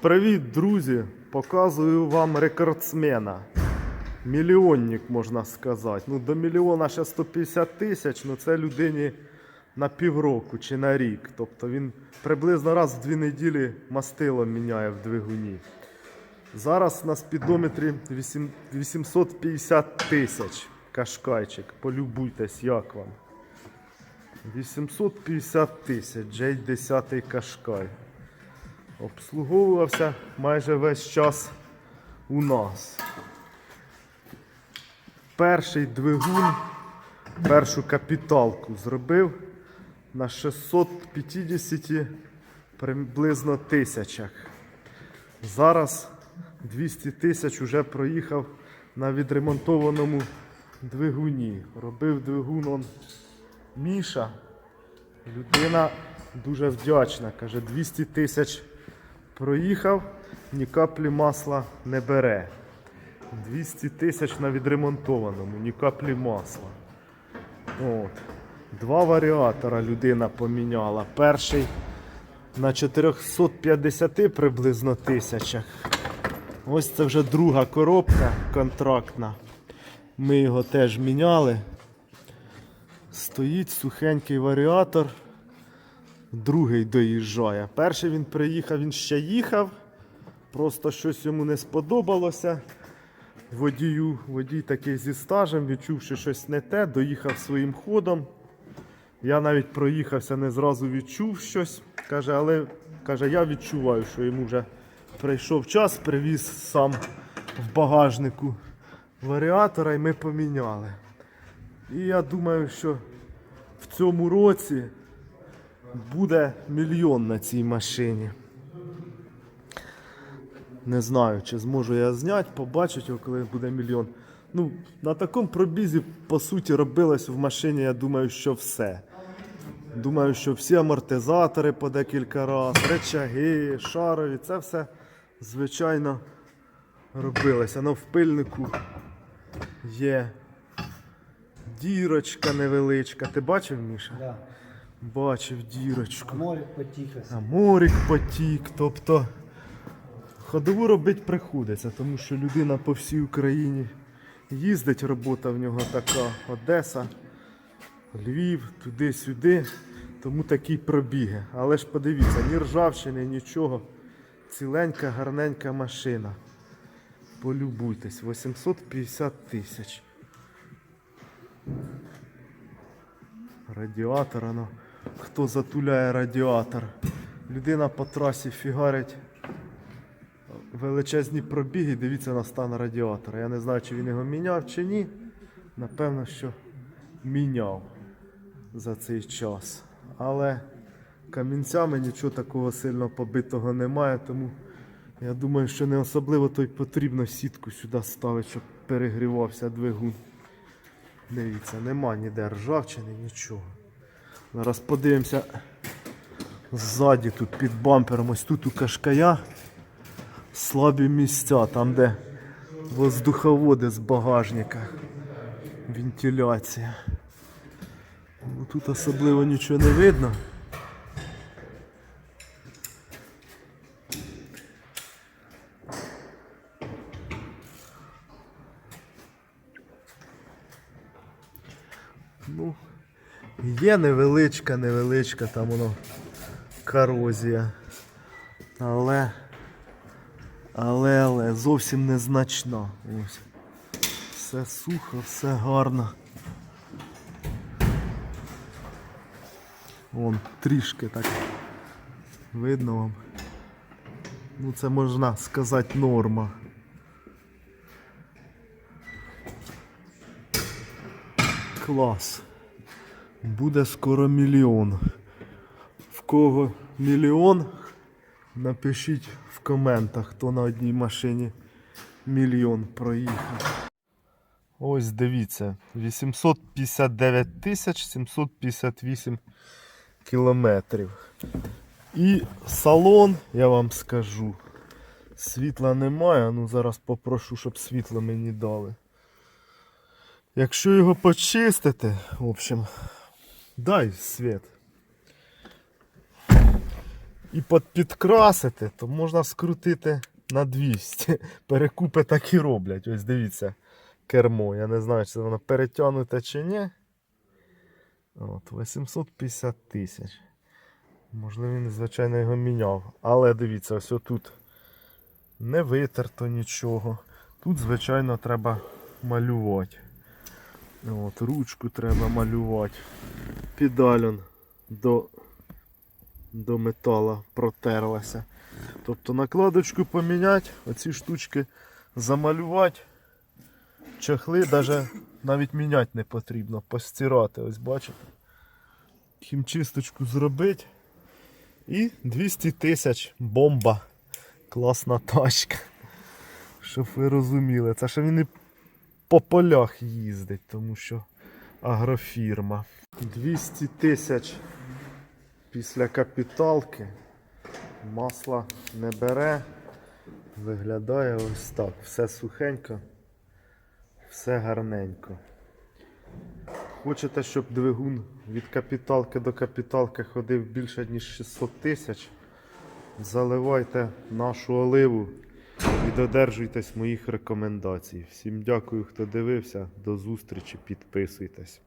Привіт, друзі! Показую вам рекордсмена. Мільйонник, можна сказати. Ну, до мільйона ще 150 тисяч, ну це людині на півроку чи на рік. Тобто він приблизно раз в дві неділі мастило міняє в двигуні. Зараз на спідометрі вісім- 850 тисяч кашкайчик. Полюбуйтесь, як вам. 850 тисяч, J10 кашкай. Обслуговувався майже весь час у нас. Перший двигун, першу капіталку зробив на 650 приблизно тисячах. Зараз 200 тисяч вже проїхав на відремонтованому двигуні. Робив двигун он Міша. Людина дуже вдячна. Каже, 200 тисяч проїхав, ні каплі масла не бере. 200 тисяч на відремонтованому, ні каплі масла. От. Два варіатора людина поміняла. Перший на 450 приблизно тисячах. Ось це вже друга коробка контрактна. Ми його теж міняли. Стоїть сухенький варіатор. Другий доїжджає. Перший він приїхав, він ще їхав. Просто щось йому не сподобалося. Водію, водій такий зі стажем, відчув, що щось не те, доїхав своїм ходом. Я навіть проїхався, не зразу відчув щось. Каже, але каже, я відчуваю, що йому вже прийшов час, привіз сам в багажнику варіатора і ми поміняли. І я думаю, що в цьому році буде мільйон на цій машині. Не знаю, чи зможу я зняти, побачити коли буде мільйон. Ну, на такому пробізі, по суті, робилось в машині, я думаю, що все. Думаю, що всі амортизатори по декілька разів, речаги, шарові, це все, звичайно, робилося. Ну, в пильнику є дірочка невеличка. Ти бачив, Міша? Да. Бачив дірочку. Море потихо. А морік потік. Тобто ходову робити приходиться, тому що людина по всій Україні їздить, робота в нього така. Одеса, Львів, туди-сюди. Тому такі пробіги. Але ж подивіться, ні ржавчини, нічого. Ціленька, гарненька машина. Полюбуйтесь, 850 тисяч. Радіатор, ну, хто затуляє радіатор. Людина по трасі фігарить величезні пробіги, дивіться на стан радіатора. Я не знаю, чи він його міняв чи ні. Напевно, що міняв за цей час. Але камінцями нічого такого сильно побитого немає, тому я думаю, що не особливо то й потрібно сітку сюди ставити, щоб перегрівався двигун. Дивіться, нема ніде ржавчини, нічого. Зараз подивимося ззаді тут під бампером, ось тут у кашкая слабі місця, там де воздуховоди з багажника. Вентиляція. Ну, тут особливо нічого не видно. Ну, є невеличка, невеличка там воно корозія. Але, але, але зовсім незначна. Все сухо, все гарно. Вон трішки так видно вам. Ну це можна сказати норма. Клас. Буде скоро мільйон. В кого мільйон? Напишіть в коментах, хто на одній машині мільйон проїхав. Ось дивіться, 859 тисяч 758 кілометрів. І салон, я вам скажу, світла немає, ну зараз попрошу, щоб світло мені дали. Якщо його почистити, в общем, дай світ. і під- підкрасити, то можна скрутити на 200. Перекупи так і роблять. Ось дивіться, кермо. Я не знаю, чи воно перетягнуте чи ні. От, 850 тисяч. Можливо, він, звичайно, його міняв. Але дивіться, ось отут не витерто нічого. Тут, звичайно, треба малювати. От, ручку треба малювати. Педаль до, до метала протерлася. Тобто накладочку поміняти, оці штучки замалювати. Чехли даже навіть міняти не потрібно, постирати, ось бачите. Хімчисточку зробити. І 200 тисяч бомба. Класна тачка. Щоб ви розуміли, це ще він і по полях їздить, тому що агрофірма. 200 тисяч після капіталки. Масла не бере. Виглядає ось так. Все сухенько, все гарненько. Хочете, щоб двигун від капіталки до капіталки ходив більше ніж 600 тисяч? Заливайте нашу оливу і додержуйтесь моїх рекомендацій. Всім дякую, хто дивився. До зустрічі, підписуйтесь.